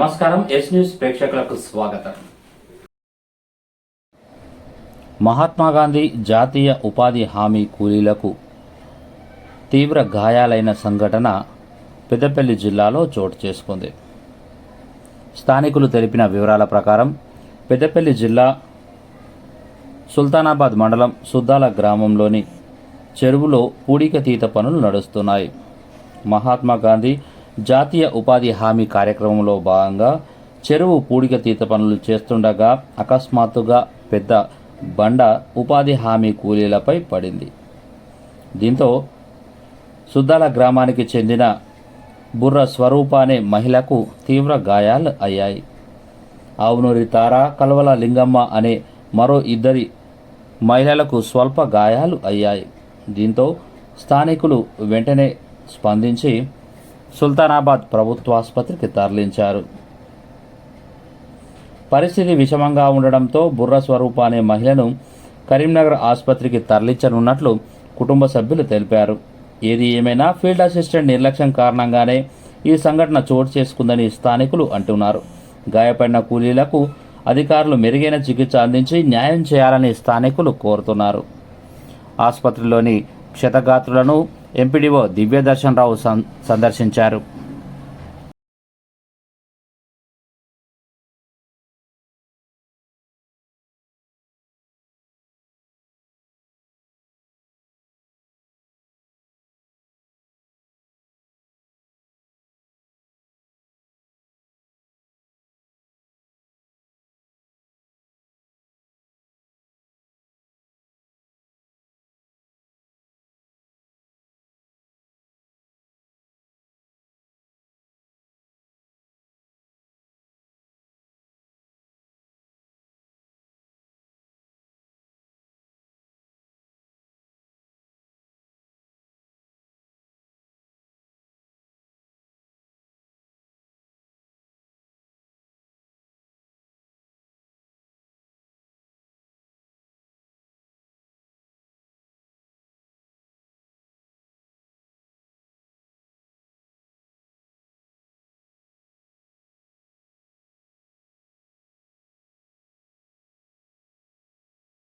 నమస్కారం yes news ప్రేక్షకులకు స్వాగతం. మహాత్మా గాంధీ జాతీయ ఉపాధి హామీ కూలీలకు తీవ్ర గాయాలైన సంఘటన పెద్దపల్లి జిల్లాలో చోటు చేసుకుంది. స్థానికులు తెలిపిన వివరాల ప్రకారం పెద్దపల్లి జిల్లా సుల్తానాబాద్ మండలం సుద్దాల గ్రామంలోని చెరువులో పూడిక తీత పనులు నడుస్తున్నాయి. మహాత్మా గాంధీ జాతీయ ఉపాధి హామీ కార్యక్రమంలో భాగంగా చెరువు పూడిక తీత పనులు చేస్తుండగా అకస్మాత్తుగా పెద్ద బండ ఉపాధి హామీ కూలీలపై పడింది. దీంతో సుద్దాల గ్రామానికి చెందిన బుర్ర స్వరూప అనే మహిళకు తీవ్ర గాయాలు అయ్యాయి. ఆవునూరి తార కల్వల లింగమ్మ అనే మరో ఇద్దరి మహిళలకు స్వల్ప గాయాలు అయ్యాయి. దీంతో స్థానికులు వెంటనే స్పందించి సుల్తానాబాద్ ప్రభుత్వాసుపత్రికి తరలించారు. పరిస్థితి విషమంగా ఉండడంతో బుర్ర స్వరూప అనే మహిళను కరీంనగర్ ఆసుపత్రికి తరలించనున్నట్లు కుటుంబ సభ్యులు తెలిపారు. ఏది ఏమైనా ఫీల్డ్ అసిస్టెంట్ నిర్లక్ష్యం కారణంగానే ఈ సంఘటన చోటు చేసుకుందని స్థానికులు అంటున్నారు. గాయపడిన కూలీలకు అధికారులు మెరుగైన చికిత్స అందించి న్యాయం చేయాలని స్థానికులు కోరుతున్నారు. ఆసుపత్రిలోని క్షతగాత్రులను ఎంపీడీఓ దివ్యదర్శన్ రావు సందర్శించారు.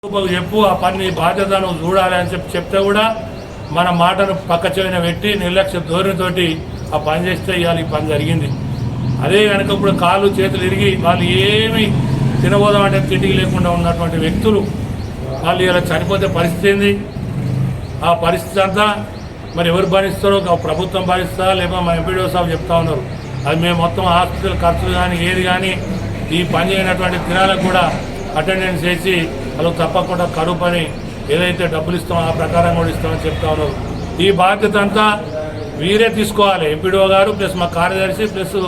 చెప్పు ఆ పని బాధ్యత నువ్వు చూడాలి అని చెప్పి చెప్తే కూడా మన మాటను పక్క చెవిన పెట్టి నిర్లక్ష్య ధోరణితోటి ఆ పని చేస్తే ఇవాళ ఈ పని జరిగింది. అదే కనుక ఇప్పుడు కాళ్ళు చేతులు ఇరిగి వాళ్ళు ఏమి తినబోదామంటే తిండికి లేకుండా ఉన్నటువంటి వ్యక్తులు వాళ్ళు ఇలా చనిపోతే పరిస్థితి ఏంది? ఆ పరిస్థితి అంతా మరి ఎవరు భరిస్తారో ప్రభుత్వం భరిస్తా లేకపోతే మా ఎంపీడీఓ సాబ్ చెప్తా ఉన్నారు. అది మేము మొత్తం హాస్పిటల్ ఖర్చులు కానీ ఏది కానీ ఈ పని చేయనటువంటి దినాలకు కూడా అటెండెన్స్ చేసి వాళ్ళు తప్పకుండా కరువు పని ఏదైతే డబ్బులు ఇస్తామో ఆ ప్రకారం కూడా ఇస్తామని చెప్తా ఉన్నారు. ఈ బాధ్యత అంతా వీరే తీసుకోవాలి. ఎంపీడీఓ గారు ప్లస్ మా కార్యదర్శి ప్లస్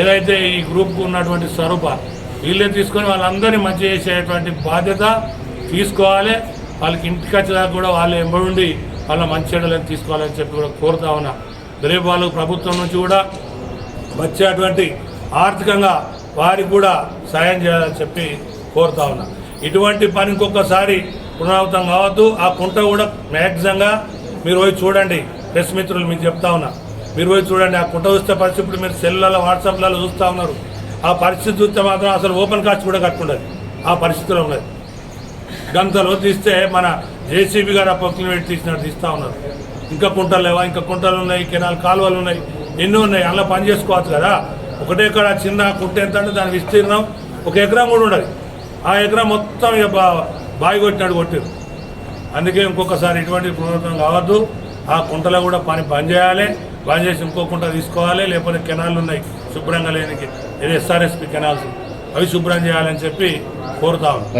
ఏదైతే ఈ గ్రూప్కు ఉన్నటువంటి స్వరూప వీళ్ళే తీసుకొని వాళ్ళందరినీ మంచి చేసేటువంటి బాధ్యత తీసుకోవాలి. వాళ్ళకి ఇంటికి వచ్చేదాకా కూడా వాళ్ళు ఎంబడి వాళ్ళ మంచి చెడ్డలను తీసుకోవాలని చెప్పి కూడా కోరుతా ఉన్నా. రేపు వాళ్ళు ప్రభుత్వం నుంచి కూడా వచ్చేటువంటి ఆర్థికంగా వారికి కూడా సాయం చేయాలని చెప్పి కోరుతా ఉన్నా. ఇటువంటి పని ఇంకొకసారి పునరావృతం కావద్దు. ఆ కుంట కూడా మ్యాక్సిమంగా మీరు పోయి చూడండి. ప్రెస్ మిత్రులు మీకు చెప్తా ఉన్నా. మీరు పోయి చూడండి. ఆ కుంట చూస్తే పరిస్థితి ఇప్పుడు మీరు సెల్లలో వాట్సాప్లలో చూస్తూ ఉన్నారు. ఆ పరిస్థితి చూస్తే మాత్రం అసలు ఓపెన్ కాస్ట్ కూడా కట్టుకుండదు. ఆ పరిస్థితిలో ఉన్నది. గంతలో తీస్తే మన జేసీబీ గారు ఆ పక్కన పెట్టి తీసినట్టు తీస్తూ ఉన్నారు. ఇంకా కుంటలు లేవా? ఇంకా కుంటలు ఉన్నాయి కెనాల్ కాలువలు ఉన్నాయి ఎన్నో ఉన్నాయి. అలా పని చేసుకోవచ్చు కదా. ఒకటే కాడ చిన్న కుంట ఎంత అంటే దాని విస్తీర్ణం ఒక ఎకరం కూడా ఉండదు. ఆ ఎకరం మొత్తం ఇక బా- బావి కొట్టినాడు కొట్టారు. అందుకే ఇంకొకసారి ఇటువంటి పునరుద్ధరణ కావద్దు. ఆ కుంటలో కూడా పని బంద్ చేయాలి. బంద్ చేసి ఇంకో కుంట తీసుకోవాలి. లేకపోతే కెనాల్ ఉన్నాయి శుభ్రంగా లేనికి. ఇది ఎస్ఆర్ఎస్పి కెనాల్స్. అవి శుభ్రం చేయాలని చెప్పి కోరుతా ఉన్నాం.